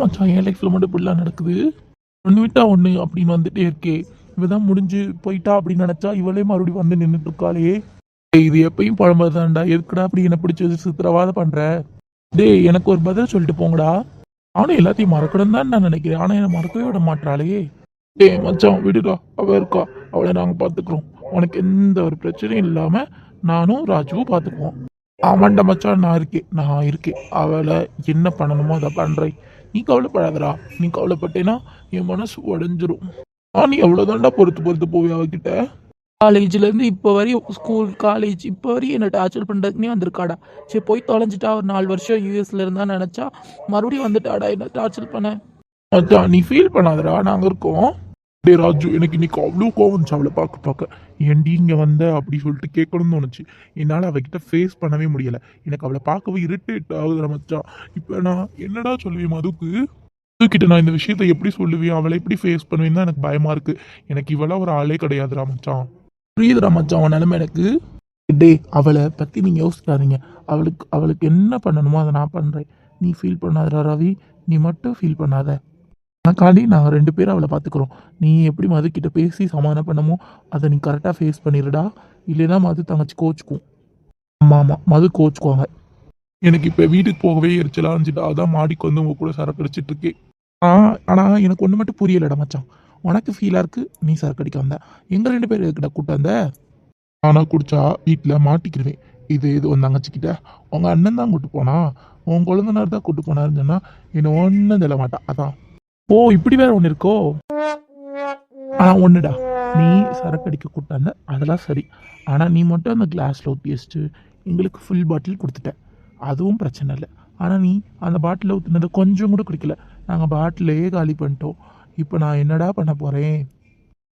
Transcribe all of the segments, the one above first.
மச்சான்? என் லைஃப்பில் மட்டும் இப்படிலாம் நடக்குது? ஒன்று விட்டா ஒன்று அப்படின்னு வந்துட்டே இருக்கே. இவ தான் முடிஞ்சு போயிட்டா அப்படின்னு நினச்சா இவளே மறுபடியும் வந்து நின்றுட்டு இருக்காளே. டேய் இது எப்பயும் பழம்பதான்டா எதுக்குடா அப்படி என்ன பிடிச்சி சித்திரவாத பண்ற? டேய் எனக்கு ஒரு பதில் சொல்லிட்டு போங்கடா. நானும் எல்லாத்தையும் மறக்கணும் தான் நான் நினைக்கிறேன். ஆனால் என்னை மறக்கவே விட மாட்டாளே டேய் மச்சான் விடுடா. அவள் இருக்கா. அவளை நாங்கள் பார்த்துக்குறோம். உனக்கு எந்த ஒரு பிரச்சனையும் இல்லாமல் நானும் ராஜுவும் பார்த்துக்குவோம். ஆமாண்டா மச்சான் நான் இருக்கேன் நான் இருக்கேன். அவளை என்ன பண்ணணுமோ அதை பண்ணுறேன் நீ கவலைப்படாதடா. நீ கவலைப்பட்டேன்னா என் மனசு உடஞ்சிரும். ஆ நீ எவ்வளவுதான்டா பொறுத்து பொறுத்து போவே அவகிட்ட? காலேஜ்லேருந்து இப்போ வரையும் ஸ்கூல் காலேஜ் இப்போ வரையும் என்னை டார்ச்சர் பண்ணுறதுக்குனே வந்திருக்காடா. சரி போய் தொலைஞ்சிட்டா ஒரு நாலு வருஷம் யூஎஸ்ல இருந்தா நினச்சா மறுபடியும் வந்துட்டாடா. என்ன டார்ச்சர் பண்ண? அதான் நீ ஃபீல் பண்ணாதடா. நாங்கள் இருக்கோம். டே ராஜு எனக்கு இன்னைக்கு அவ்வளோ கோவம் வந்துச்சு அவளை பார்க்க பார்க்க. ஏன்டி இங்கே வந்த? அப்படி சொல்லிட்டு கேட்கணும்னு தோணுச்சு. என்னால் அவகிட்ட ஃபேஸ் பண்ணவே முடியலை. எனக்கு அவளை பார்க்கவே இரிட்டேட் ஆகுது மச்சான். இப்போ நான் என்னடா சொல்லுவேன் மதுக்கு? மதுக்கிட்ட நான் இந்த விஷயத்தை எப்படி சொல்லுவேன்? அவளை எப்படி ஃபேஸ் பண்ணுவேன்னு தான் எனக்கு பயமாக இருக்குது எனக்கு இவளா ஒரு ஆளே கிடையாதுடா மச்சான். புரியுதுடா மச்சான் அவன் நிலமை எனக்கு? டே அவளை பற்றி நீங்கள் யோசிக்காதீங்க. அவளுக்கு அவளுக்கு என்ன பண்ணணுமோ அதை நான் பண்ணுறேன் நீ ஃபீல் பண்ணாதடா ரவி. நீ மட்டும் ஃபீல் பண்ணாத. எனக்காண்டி நாங்கள் ரெண்டு பேரும் அவளை பார்த்துக்குறோம் நீ எப்படி மதுக்கிட்ட பேசி சமாதானம் பண்ணமோ அதை நீ கரெக்டாக ஃபேஸ் பண்ணிடுடா இல்லைன்னா மது தங்கச்சி கோச்சுக்கும். ஆமாம் ஆமாம் மது கோச்சுக்குவாங்க. எனக்கு இப்போ வீட்டுக்கு போகவே எரிச்சலாக இருந்துச்சுட்டு அதான் மாடிக்கு வந்து உங்க கூட சரக்கடிச்சிட்டு இருக்கேன் ஆனால் எனக்கு ஒன்று மட்டும் புரியலடா மச்சான். உனக்கு ஃபீலாக இருக்கு? நீ சரக்கடிக்க வந்த. எங்கள் ரெண்டு பேர் எதுக்கிட்ட கூட்ட வந்த? ஆனால் குடிச்சா வீட்டில் மாட்டிக்கிடுவேன் இது இது உன் தங்கச்சிக்கிட்ட உங்கள் அண்ணன் தான் கூட்டு போனா உன் குழந்தைனார் தான் கூட்டு போனாருன்னு சொன்னால் என்ன ஒன்றும் சொல்ல மாட்டான் அதான். ஓ இப்படி வேற ஒன்று இருக்கோ? ஆனால் ஒன்றுடா நீ சரக்கு அடிக்க கூட்டாந்த அதெல்லாம் சரி. ஆனால் நீ மட்டும் அந்த கிளாஸில் ஊற்றி வச்சுட்டு எங்களுக்கு ஃபுல் பாட்டில் கொடுத்துட்ட. அதுவும் பிரச்சனை இல்லை. ஆனால் நீ அந்த பாட்டிலில் ஊற்றுனதை கொஞ்சம் கூட குடிக்கல. நாங்கள் பாட்டிலேயே காலி பண்ணிட்டோம். இப்போ நான் என்னடா பண்ண போகிறேன்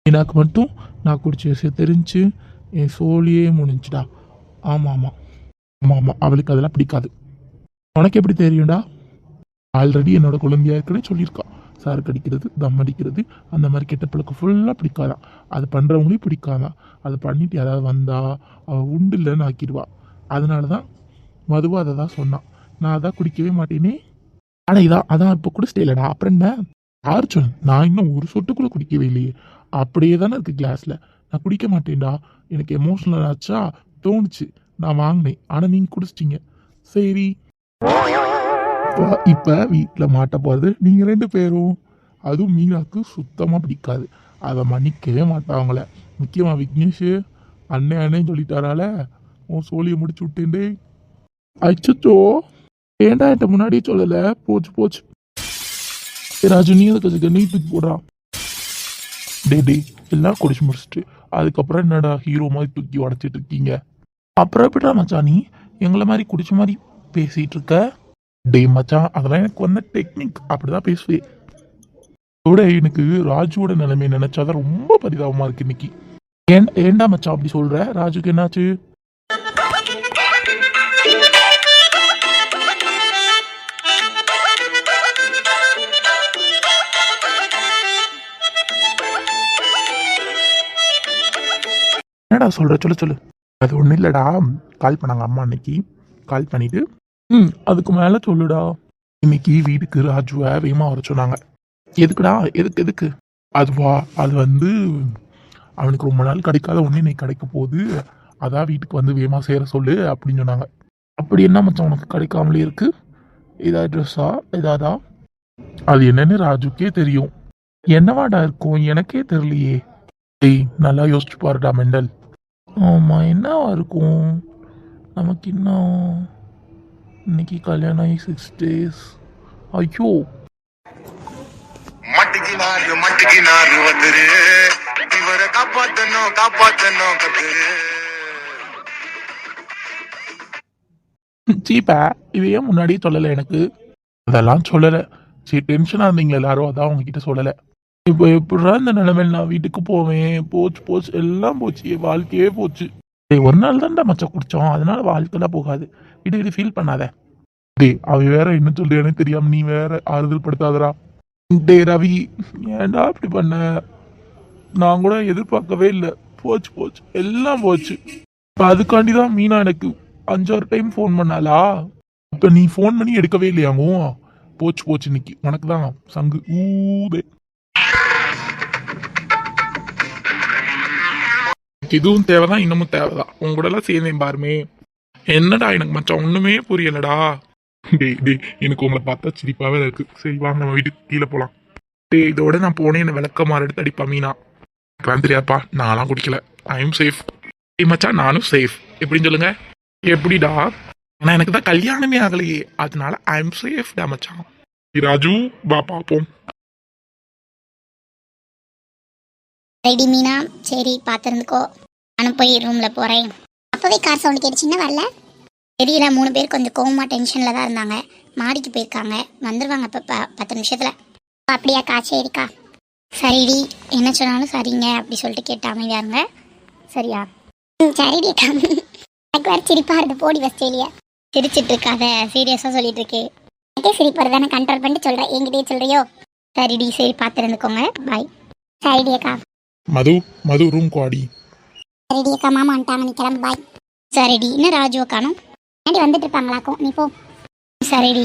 எனக்கு மட்டும் நான் குடிச்ச விஷயம் தெரிஞ்சு என் சோழியே முடிஞ்சுடா ஆமாம் ஆமாம் ஆமாம் ஆமாம் அவளுக்கு அதெல்லாம் பிடிக்காது. உனக்கு எப்படி தெரியும்டா? ஆல்ரெடி என்னோட குழந்தையா இருக்குன்னு சொல்லியிருக்கான் சார் கடிக்கிறது தம் அடிக்கிறது அந்த மாதிரி கெட்ட பழக்கம் ஃபுல்லாக பிடிக்காதான். அது பண்ணுறவங்களையும் பிடிக்காதான். அதை பண்ணிட்டு யாராவது வந்தா அவள் உண்டு இல்லைன்னு ஆக்கிடுவா. அதனால தான் மதுவாக அதை தான் சொன்னான். நான் அதான் குடிக்கவே மாட்டேனே. ஆனால் இதான் அதான் இப்போ கூட ஸ்டேலடா அப்புறம் என்ன? யார் சொன்ன நான் இன்னும் ஒரு சொட்டு கூட குடிக்கவே இல்லையே. அப்படியே தானே இருக்குது கிளாஸில் நான் குடிக்க மாட்டேன்டா. எனக்கு எமோஷனல் ஆச்சா? தோணுச்சு. நான் வாங்கினேன். ஆனால் நீங்கள் குடிச்சிட்டிங்க. சரி. இப்போ இப்போ வீட்டில் மாட்ட போகிறது நீங்கள் ரெண்டு பேரும். அதுவும் மீனாக்கு சுத்தமாக பிடிக்காது. அதை மன்னிக்கவே மாட்டாங்கள முக்கியமாக விக்னேஷ் அண்ணே அண்ணேன்னு சொல்லிட்டாரால உன் சோழியை முடிச்சு விட்டேன்டே அச்சோ ஏன்டா என்கிட்ட முன்னாடியே சொல்லலை? போச்சு போச்சு. ராஜு நீ அதுக்கு நீ தூக்கி போடுறான் டே டே எல்லாம் குடிச்சு முடிச்சுட்டு அதுக்கப்புறம் என்னடா ஹீரோ மாதிரி தூக்கி உடச்சிட்டு இருக்கீங்க? அப்புறம் எப்படிடா மச்சானி எங்களை மாதிரி குடிச்ச மாதிரி பேசிகிட்டு இருக்க? டே மச்சான் அதெல்லாம் எனக்கு வந்த டெக்னிக் அப்படிதான் பேசுவேன் அதோட எனக்கு ராஜுவோட நிலைமை நினைச்சாதான் ரொம்ப பரிதாபமா இருக்கு இன்னைக்கு. ஏன் ஏண்டா மச்சான் அப்படி சொல்ற? ராஜுக்கு என்னாச்சு? என்னடா சொல்ற? சொல்லு சொல்லு. அது ஒன்றும் இல்லைடா. கால் பண்ணாங்க அம்மா அன்னைக்கு. கால் பண்ணிட்டு ம். அதுக்கு மேலே சொல்லுடா. இன்னைக்கு வீட்டுக்கு ராஜுவை வேகமாக வர சொன்னாங்க. எதுக்குடா? எதுக்கு எதுக்கு? அதுவா அது வந்து அவனுக்கு ரொம்ப நாள் கிடைக்காத ஒன்று இன்னைக்கு கிடைக்க போகுது. அதான் வீட்டுக்கு வந்து வேகமாக சேர சொல்லு அப்படின்னு சொன்னாங்க. அப்படி என்ன மச்சான் உனக்கு கிடைக்காமலே இருக்கு? ஏதாவது ட்ரெஸ்ஸா இதாதா அது என்னன்னு ராஜுக்கே தெரியும். என்னவாடா இருக்கும்? எனக்கே தெரியலையே. டேய் நல்லா யோசிச்சு பாருடா மெண்டல். ஆமாம் என்னவா இருக்கும்? நமக்கு இன்னும் இன்னைக்கு கல்யாணம் ஆகி சிக்ஸ் டேஸ் ஐயோ மட்டிக்கினாரு மட்டிக்கினாரு வந்துரு இவரை காப்பாத்தணும் காப்பாத்தணும் கத்துரு சீப்பா இது ஏன் முன்னாடியே சொல்லலை எனக்கு? அதெல்லாம் சொல்லலை. சரி டென்ஷனாக இருந்தீங்களா எல்லாரும்? அதான் உங்ககிட்ட சொல்லலை. இப்போ எப்படிடா இந்த நிலைமையில் நான் வீட்டுக்கு போவேன்? போச்சு போச்சு. எல்லாம் போச்சு. என் வாழ்க்கையே போச்சு. டேய் ஒரு நாள் தான்டா மச்சம் குடிச்சோம். அதனால வாழ்க்கைலாம் போகாது. விடு விடு ஃபீல் பண்ணாத. டேய் அவ வேற என்ன சொல்றியானே தெரியாம நீ வேற ஆறுதல் படுத்தாதடா. டேய் ரவி ஏன்டா இப்படி பண்ண? நான் கூட எதிர்பார்க்கவே இல்லை. போச்சு போச்சு. எல்லாம் போச்சு. இப்போ அதுக்காண்டி தான் மீனா எனக்கு அஞ்சாறு டைம் ஃபோன் பண்ணாளா? அப்போ நீ ஃபோன் பண்ணி எடுக்கவே இல்லையாங்கும் போச்சு போச்சு இன்னைக்கு. உனக்கு தான் சங்கு. ஊதே. இதுவும் தேவைதான் இன்னமும் தேவைதான். உங்க கூட எல்லாம் சேர்ந்தேன் பாருமே. என்னடா எனக்கு மச்சான் ஒண்ணுமே புரியலடா. டேய் டேய் எனக்கு உங்களை பார்த்தா சிரிப்பாவே இருக்கு. சரி வாங்க நம்ம வீட்டுக்கு கீழே போலாம். டேய் இதோட நான் போனேன் என்ன விளக்க மாற எடுத்து அடிப்பா மீனா. எனக்குலாம் தெரியாதுப்பா நான்லாம் குடிக்கல. ஐ எம் சேஃப் டேய் மச்சான் நானும் சேஃப் எப்படின்னு சொல்லுங்க? எப்படிடா? ஆனா எனக்கு தான் கல்யாணமே ஆகலையே. அதனால ஐ எம் சேஃப் டா மச்சான். ராஜு வா பாப்போம். ரெடி மீனா? சரி பார்த்துருந்துக்கோ நானும் போய் ரூமில் போகிறேன் அப்போவே கார் சவுண்ட் கேட்டுச்சுன்னா வரல? தெரியல மூணு பேர் கொஞ்சம் கோவமாக டென்ஷனில் தான் இருந்தாங்க. மாடிக்கு போயிருக்காங்க. வந்துடுவாங்க இப்போ ப பத்து நிமிஷத்தில். அப்படியாக்கா சரிக்கா சரிடி. என்ன சொன்னாலும் சரிங்க அப்படி சொல்லிட்டு கேட்டு அமைதியாருங்க சரியா? ம் சரிடி அக்கா எனக்கு வேறு சிரிப்பாக இருக்கு போடி வஸ்டேலியா சிரிச்சிட்டு இருக்காத சீரியஸாக சொல்லிட்டு இருக்கே. எனக்கே சிரிப்பு வருதானே கண்ட்ரோல் பண்ணிட்டு சொல்கிறேன் என்கிட்டயே சொல்கிறியோ சரிடி சரி பார்த்துருந்துக்கோங்க பாய் சரிடி அக்கா. மது மது ரூம் குவாடி சரிடி அக்கா மாமா வந்துட்டாங்க. நீ கிளம்பு பாய் சரிடி. என்ன ராஜுவை காணும்? ஏண்டி வந்துட்டு இருப்பாங்களாக்கும் நீ போ. சரிடி.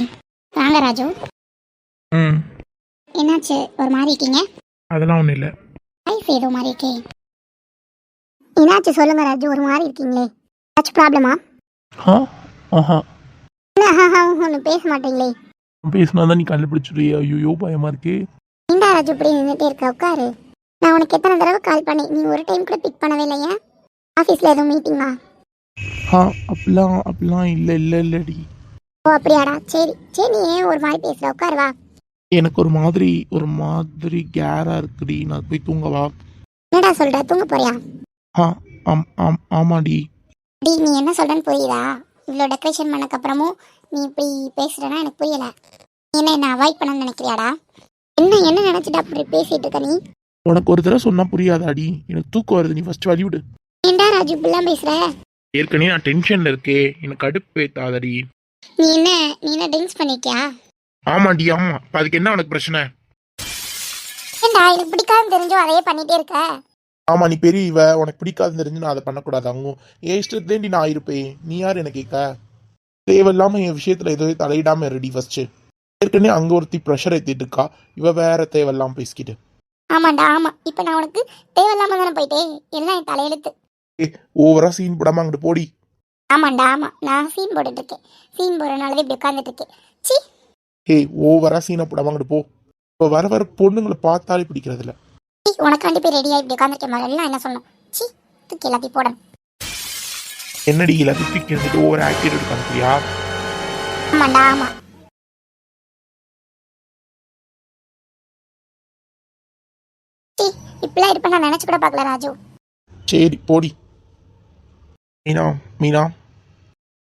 வாங்க ராஜு. ம். என்னாச்சு? ஒரு மாதிரி இருக்கீங்க? அதெல்லாம் ஒன்றும் இல்லை. லைஃப் ஏதோ மாதிரி இருக்கே. என்னாச்சு சொல்லுங்க ராஜு. ஒரு மாதிரி இருக்கீங்களே. ஏதாச்சும் ப்ராப்ளமா ஆ? ஆஹா. ஒன்று பேச மாட்டீங்களே. பேசினா தான் நீ கண்டுபிடிச்சிடுறியா ஐயோ பயமா இருக்கே. ஏண்டா ராஜு இப்படி நின்றுட்டே இருக்க? உட்காரு. நான் உனக்கு எத்தனை தடவை கால் பண்ணேன்? நீ ஒரு டைம் கூட பிக் பண்ணவே இல்லையா? ஆஃபீஸில் எதுவும் மீட்டிங்கா ஆ அப்படிலாம் அப்படிலாம் இல்லை இல்லை இல்லடி. ஓ அப்படியாடா. சரி சரி நீ ஏன் ஒரு மாதிரி பேசுகிற உட்காரு வா. எனக்கு ஒரு மாதிரி ஒரு மாதிரி கேரா இருக்குடி. நான் போய் தூங்கவா என்னடா சொல்கிற தூங்க போறியா? ஆ ஆம் ஆம் ஆமாடி. டி நீ என்ன சொல்றேன்னு புரியுதா இவ்வளோ டெக்கரேஷன் பண்ணக்கப்புறமும் நீ இப்படி பேசுறேன்னா எனக்கு புரியல. நீ என்ன என்ன அவாய்ட் பண்ணணும்னு நினைக்கிறியாடா? என்ன என்ன நினைச்சிட்டு அப்படி பேசிட்டு இருக்க நீ? உனக்கு ஒரு தடவை சொன்னா புரியாதாடி. எனக்கு தூக்கம் வருது நீ ஃபர்ஸ்ட் வழி விடு. ஏன்டா ராஜு இப்படிலாம் பேசுற? ஏற்கனவே நான் டென்ஷன்ல இருக்கே எனக்கு கடுப்பு ஏத்தாதடி. நீ என்ன நீ என்ன ட்ரிங்க்ஸ் பண்ணிருக்கியா ஆமாடி ஆமா. இப்ப அதுக்கு என்ன உனக்கு பிரச்சனை? ஏன்டா எனக்கு பிடிக்காதுன்னு தெரிஞ்சும் அதையே பண்ணிட்டே இருக்க? ஆமா நீ பெரிய இவ. உனக்கு பிடிக்காதுன்னு தெரிஞ்சு நான் அதை பண்ணக்கூடாது. அங்கும் என் இஷ்டத்துலேண்டி நான் இருப்பேன். நீ யார் என்ன கேட்க? தேவையில்லாம என் விஷயத்துல எதுவும் தலையிடாம ரெடி ஃபர்ஸ்ட் ஏற்கனவே அங்க ஒருத்தி ப்ரெஷர் ஏத்திட்டு இருக்கா. இவ வேற தேவையில்லாம பேசிக்கிட்டு. ஆமாண்டா ஆமா. இப்போ நான் உனக்கு தேவையில்லாம தானே போயிட்டேன். எல்லாம் என் தலையெழுத்து. ஓவரா சீன் போடாம அங்கிட்டு போடி. ஆமாண்டா ஆமா. நான் சீன் போட்டுட்டு இருக்கேன் சீன் போடுறதுனால தான் இப்படி உட்காந்துட்டு இருக்கேன் சி. ஏய் ஓவரா சீனை போடாம அங்கிட்டு போ. இப்போ வர வர பொண்ணுங்களை பார்த்தாலே பிடிக்கிறது இல்ல உனக்காண்டி போய் ரெடியாக இப்படி உட்காந்துருக்கேன் முதல்ல என்ன சொல்லணும்? சி தூக்கி எல்லாத்தையும் போடணும். என்னடி எல்லாத்தையும் தூக்கி இருந்துட்டு ஓவர் ஆக்டிவ் காமிக்கிறியா ஆமாண்டா ஆமா. இப்படிலாம் இருப்பேன் நான் நினைச்சு கூட பார்க்கல ராஜு. சரி போடி. மீனா மீனா.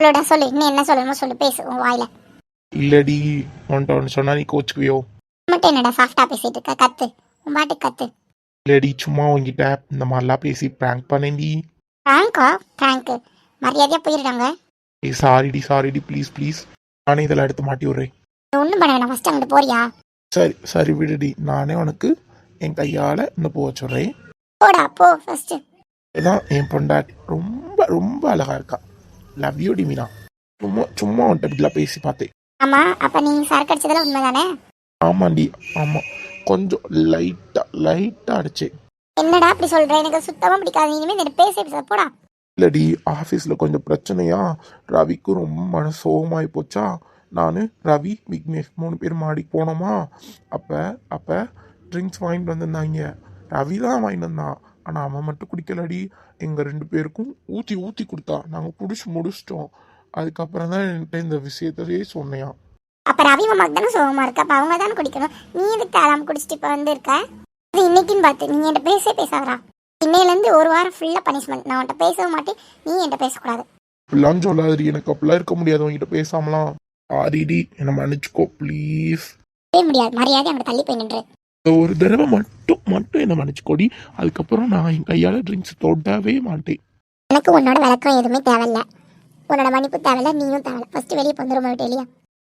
சொல்லடா சொல்லு. இன்னும் என்ன சொல்லணுமோ சொல்லு. பேசு உன் வாயில. இல்லடி உன்ட்ட ஒன்று சொன்னா நீ கோச்சுக்குவியோ? மட்டும் என்னடா சாஃப்டா பேசிட்டு இருக்க? கத்து. உன் பாட்டுக்கு கத்து. இல்லடி சும்மா உங்ககிட்ட இந்த மாதிரிலாம் பேசி ப்ராங்க் பண்ணேன்டி. பிராங்கா பிராங்க் மரியாதையா போயிடுறாங்க ஏய் சாரிடி சாரிடி ப்ளீஸ் ப்ளீஸ் நானே இதெல்லாம் எடுத்து மாட்டி விட்றேன் ஒன்றும் பண்ண வேணாம். ஃபர்ஸ்ட் அங்கிட்டு போறியா? சரி சரி விடுடி. நானே உனக்கு என் கையால் இந்த பூ வச்சுட்றேன் போடா போ ஃபர்ஸ்ட் இதான் என் பொண்டாட்டி ரொம்ப ரொம்ப அழகா இருக்கா. லவ் யூ டி மீனா சும்மா சும்மா உன்ட்ட இப்படிலாம் பேசி பார்த்தேன். ஆமா அப்ப நீ சரக்கு அடிச்சதெல்லாம் உண்மைதானே? ஆமாண்டி ஆமாம் கொஞ்சம் லைட்டாக லைட்டாக அடிச்சேன். என்னடா அப்படி சொல்ற? எனக்கு சுத்தமா பிடிக்காது. இனிமே இந்த பேச பேச போடா. இல்லடி ஆஃபீஸில் கொஞ்சம் பிரச்சனையா? ரவிக்கும் ரொம்ப மனசு சோகமாகி போச்சா? நான் ரவி விக்னேஷ் மூணு பேர் மாடிக்கு போனோமா? அப்போ அப்போ ட்ரிங்க்ஸ் வாங்கிட்டு வந்திருந்தாங்க. ரவி தான் வாங்கிட்டு வந்தான் ஆனால் அவன் மட்டும் குடிக்கலடி. எங்கள் ரெண்டு பேருக்கும் ஊற்றி ஊற்றி கொடுத்தா. நாங்கள் குடிச்சு முடிச்சிட்டோம். அதுக்கப்புறம் தான் என்கிட்ட இந்த விஷயத்தையே சொன்னேன் அப்ப ரவி மாமாக்கு தானே சோகமா இருக்கு. அப்ப அவங்க தானே குடிக்கணும். நீ எதுக்கு தேடாம குடிச்சிட்டு இப்ப வந்து இருக்க அது இன்னைக்குன்னு பார்த்து நீ என்கிட்ட பேசவே பேசாதடா. இன்னையில இருந்து ஒரு வாரம் ஃபுல்லா பனிஷ்மெண்ட் நான் உன்கிட்ட பேசவே மாட்டேன். நீ என்கிட்ட பேசக்கூடாது. அப்படிலாம் சொல்லாதடி. எனக்கு அப்படிலாம் இருக்க முடியாது உங்ககிட்ட பேசாமலாம். ஆரிடி என்னை மன்னிச்சுக்கோ ப்ளீஸ் முடியாது. மரியாதை அங்க தள்ளி போய் நின்று. ஒரு தடவை மட்டும் மட்டும் என்னை மன்னிச்சுக்கோடி. அதுக்கப்புறம் நான் என் கையால் ட்ரிங்க்ஸ் தொடவே மாட்டேன். எனக்கு உன்னோட விளக்கம் எதுவுமே தேவையில்ல. உன்னோட மன்னிப்பு தேவையில்ல நீயும் தேவையில்ல. ஃபர்ஸ்ட் வெளியே வந்துடும் விட்டு இல்லையா?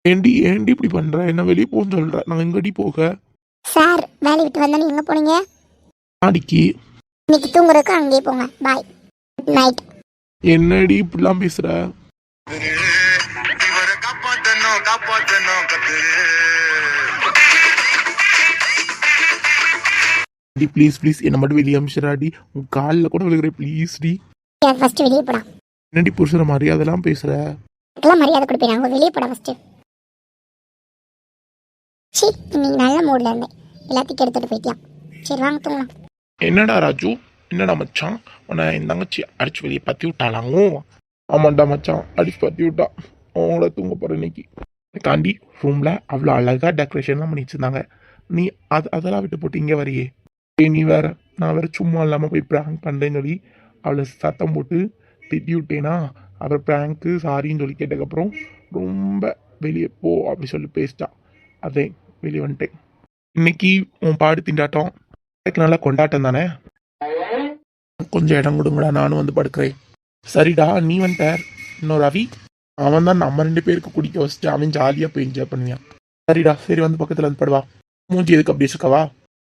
ஏண்டி ஏண்டி இப்படி பண்ற? என்ன வெளியே போன்னு சொல்ற? நான் எங்கடி போக? சார் வேலையை விட்டு வந்தா நீ எங்க போனீங்க? நாடிக்கு இன்னைக்கு தூங்குறதுக்கு அங்கேயே போங்க. பாய் குட் நைட் என்னடி இப்படிலாம் பேசுற? காப்பாத்தணும் காப்பாத்தணும் கத்துரு. டி ப்ளீஸ் ப்ளீஸ் என்னை மட்டும் வெளியே அமிச்சிடாடி உன் காலில் கூட விழுகிறேன் ப்ளீஸ் டி. ஃபர்ஸ்ட் வெளியே போடா. என்னடி புருஷன மரியாதைலாம் பேசுற? அதுக்கெல்லாம் மரியாதை கொடுப்பேன் அவங்க வெளியே போடா ஃபர்ஸ்ட் சி இன்னைக்கு நல்ல மூட்ல இருந்தேன். எல்லாத்தையும் எடுத்துட்டு போயிட்டியான் சரி வாங்க தூங்கலாம். என்னடா ராஜு? என்னடா மச்சான்? உன்னை என் தங்கச்சி அடிச்சு வெளியே பற்றி விட்டாளாங்கோ ஆமாண்டா மச்சான். அடிச்சு பற்றி விட்டா. அவங்கள தூங்க போகிற இன்னைக்கு. தாண்டி ரூமில் அவ்வளோ அழகாக டெக்கரேஷன்லாம் பண்ணி வச்சிருந்தாங்க நீ அது அதெல்லாம் விட்டு போட்டு இங்கே வரியே. ஏய் நீ வேற நான் வேற சும்மா இல்லாமல் போய் ப்ராங்க் பண்ணுறேன்னு சொல்லி அவளை சத்தம் போட்டு திட்டி விட்டேனா அப்புறம் ப்ராங்க்கு சாரின்னு சொல்லி கேட்டதுக்கப்புறம் ரொம்ப வெளியே போ அப்படி சொல்லி பேசிட்டா. அதே வெளியே வந்துட்டேன். இன்னைக்கு உன் பாடு திண்டாட்டம். எனக்கு நல்லா கொண்டாட்டம் தானே? கொஞ்சம் இடம் கொடுங்கடா நானும் வந்து படுக்கிறேன். சரிடா நீ வந்துட்ட. இன்னும் ரவி அவன் தான் நம்ம ரெண்டு பேருக்கு குடிக்க வச்சுட்டு அவன் ஜாலியாக போய் என்ஜாய் பண்ணுவான். சரிடா சரி வந்து பக்கத்தில் வந்து படுவா. மூஞ்சி எதுக்கு அப்படி இருக்கவா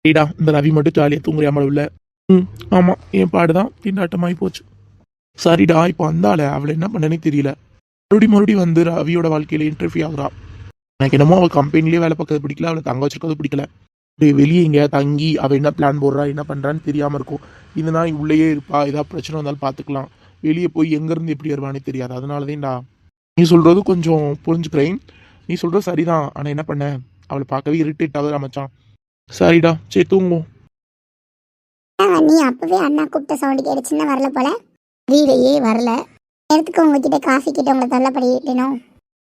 சரிடா இந்த ரவி மட்டும் ஜாலியாக தூங்குறியாமல் உள்ள. ம் ஆமாம் என் பாடுதான் திண்டாட்டமாகி போச்சு. சரிடா இப்போ வந்தாளே அவளை என்ன பண்ணனே தெரியல. மறுபடியும் மறுபடியும் வந்து ரவியோட வாழ்க்கையில இன்டர்வியூ ஆகுறா. எனக்கு என்னமோ அவள் கம்பெனிலேயே வேலை பார்க்கறது பிடிக்கல அவளை தங்க வச்சிருக்கிறது பிடிக்கல. வெளியே இங்கே தங்கி அவள் என்ன பிளான் போடுறா என்ன பண்ணுறான்னு தெரியாமல் இருக்கும். இதுனா உள்ளேயே இருப்பா ஏதாவது பிரச்சனை வந்தாலும் பார்த்துக்கலாம். வெளியே போய் எங்கேருந்து எப்படி வருவானே தெரியாது. அதனால தான்டா நீ சொல்கிறது கொஞ்சம் புரிஞ்சுக்கிறேன். நீ சொல்கிறது சரிதான். ஆனால் என்ன பண்ண? அவளை பார்க்கவே இரிட்டேட் ஆகுது அமைச்சான் சரிடா சரி தூங்குவோம் நீ அப்பவே அண்ணா கூப்பிட்ட சவுண்டு கேட்டுச்சுன்னா வரல போல. வீடையே வரல. நேரத்துக்கு உங்ககிட்ட காஃபி கிட்ட உங்களை தொல்லப்படிட்டேனோ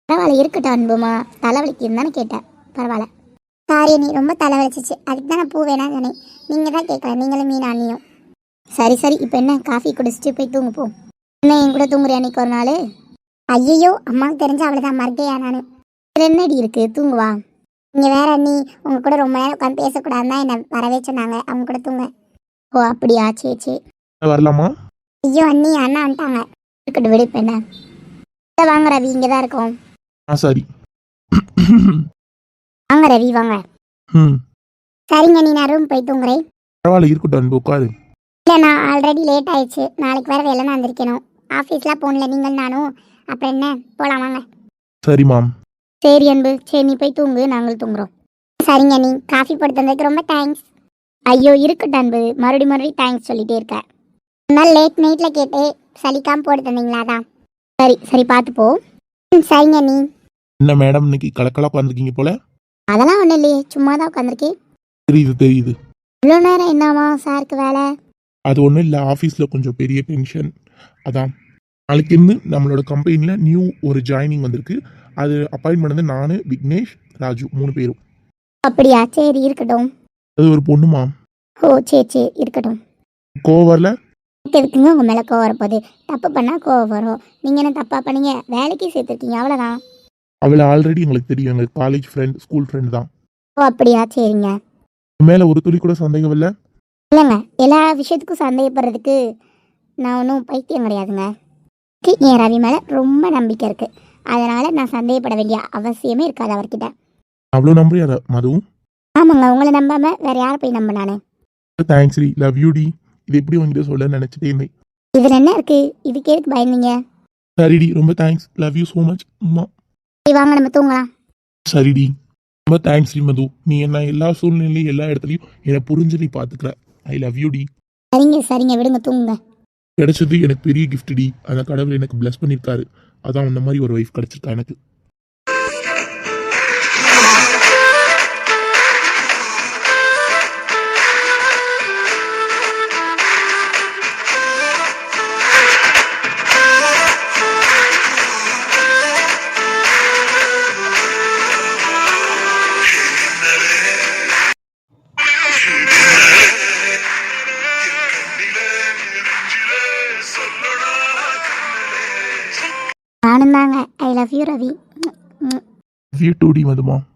பரவாயில்ல இருக்கட்டும் அன்புமா. தலைவலிக்கு தானே கேட்டேன். பரவாயில்ல. சாரி நீ ரொம்ப தலைவலிச்சிச்சு. அதுக்கு தான் நான் பூ வேணாம் சொன்னேன். நீங்கள் தான் கேட்கல நீங்களும் மீன் அண்ணியும் சரி சரி இப்போ என்ன? காஃபி குடிச்சிட்டு போய் தூங்கு போ. என்ன என் கூட தூங்குறியா அன்னைக்கு ஒரு நாள்? ஐயோ அம்மாவுக்கு தெரிஞ்ச அவ்வளோதான் மறுக்கையா நான். என்னடி இருக்கு? தூங்குவா. நீங்க வேற அண்ணி உங்க கூட ரொம்ப நேரம் உட்காந்து பேசக்கூடாதுன்னு தான் என்னை வரவே சொன்னாங்க. அவங்க கூட தூங்க. ஓ அப்படியா? சரி சரி. வரலாமா? ஐயோ அண்ணி அண்ணா வந்துட்டாங்க. இருக்கட்டும் விடு இப்ப என்ன? இதை வாங்க ரவி. இங்கே தான் இருக்கோம். ஆ சரி. வாங்க ரவி வாங்க. ம். சரிங்க நீ நான் ரூம் போய் தூங்குறேன். பரவாயில்ல இருக்கட்டும் அன்பு உட்காரு. இல்லை நான் ஆல்ரெடி லேட் ஆயிடுச்சு. நாளைக்கு வேற வேலை நான் வந்திருக்கணும் ஆஃபீஸ்லாம் போகல நீங்கள் நானும். அப்புறம் என்ன? போகலாம் வாங்க. சரி மாம் சரி அன்பு சரி நீ போய் தூங்கு நாங்கள் தூங்குறோம். சரிங்க நீ காஃபி போட்டு தந்ததுக்கு ரொம்ப தேங்க்ஸ் ஐயோ இருக்கட்டும் அன்பு மறுபடியும் மறுபடியும் தேங்க்ஸ் சொல்லிட்டே இருக்க. நாள் லேட் நைட்டில் கேட்டு சலிக்காம போட்டு தந்தீங்களா தான் சரி சரி பார்த்து போ ம், சரிங்க நீ. என்ன மேடம் இன்னைக்கு கலக்கலா உட்காந்துருக்கீங்க போல? அதெல்லாம் ஒன்றும் இல்லையே சும்மா தான் உட்காந்துருக்கேன் தெரியுது தெரியுது. இவ்வளோ நேரம் என்னவா சாருக்கு வேலை? அது ஒன்றும் இல்லை ஆஃபீஸில் கொஞ்சம் பெரிய டென்ஷன் அதான். நாளைக்கு இருந்து நம்மளோட கம்பெனியில் நியூ ஒரு ஜாயினிங் வந்திருக்கு. அது அப்பாயின்ட் பண்ணது நான் விக்னேஷ் ராஜு மூணு பேரும். அப்படியா? சரி இருக்கட்டும். அது ஒரு பொண்ணுமா ஓ சரி சரி இருக்கட்டும். கோவம் வரல? எனக்கு எதுக்குங்க உங்கள் மேலே கோவம் வரப்போகுது? தப்பு பண்ணால் கோவம் வரும். நீங்கள் என்ன தப்பாக பண்ணீங்க? வேலைக்கு சேர்த்துருக்கீங்க அவ்வளோதான் அவளை ஆல்ரெடி எங்களுக்கு தெரியும். எங்கள் காலேஜ் ஃப்ரெண்ட் ஸ்கூல் ஃப்ரெண்ட் தான். ஓ அப்படியா? சரிங்க. மேலே ஒரு துளி கூட சந்தேகம் இல்லை? இல்லைங்க. எல்லா விஷயத்துக்கும் சந்தேகப்படுறதுக்கு நான் ஒன்றும் பைத்தியம் கிடையாதுங்க. என் ரவி மேலே ரொம்ப நம்பிக்கை இருக்குது அதனால் நான் சந்தேகப்பட வேண்டிய அவசியமே இருக்காது அவர்கிட்ட. அவ்வளோ நம்புறியா மது? ஆமாங்க உங்களை நம்பாமல் வேறு யாரை போய் நம்ப நான்? தேங்க்ஸ் டி லவ் யூ டி. இது எப்படி உங்ககிட்ட சொல்ல நினச்சிட்டே இருந்தேன். இதில் என்ன இருக்குது இதுக்கு எதுக்கு பயந்தீங்க? சரிடி ரொம்ப thanks love you so much அம்மா. சரி வாங்க நம்ம தூங்கலாம். சரிடி ரொம்ப தேங்க்ஸ் டி மது. நீ என்ன எல்லா சூழ்நிலையும் எல்லா இடத்துலையும் என்னை புரிஞ்சு நீ பார்த்துக்கிற ஐ லவ் யூ டி. சரிங்க சரிங்க விடுங்க தூங்குங்க. கிடைச்சது எனக்கு பெரிய gift டி. அந்த கடவுள் எனக்கு bless பண்ணியிருக்காரு. அதான் அந்த மாதிரி ஒரு ஒய்ஃப் கிடச்சிருக்கா எனக்கு. நானும்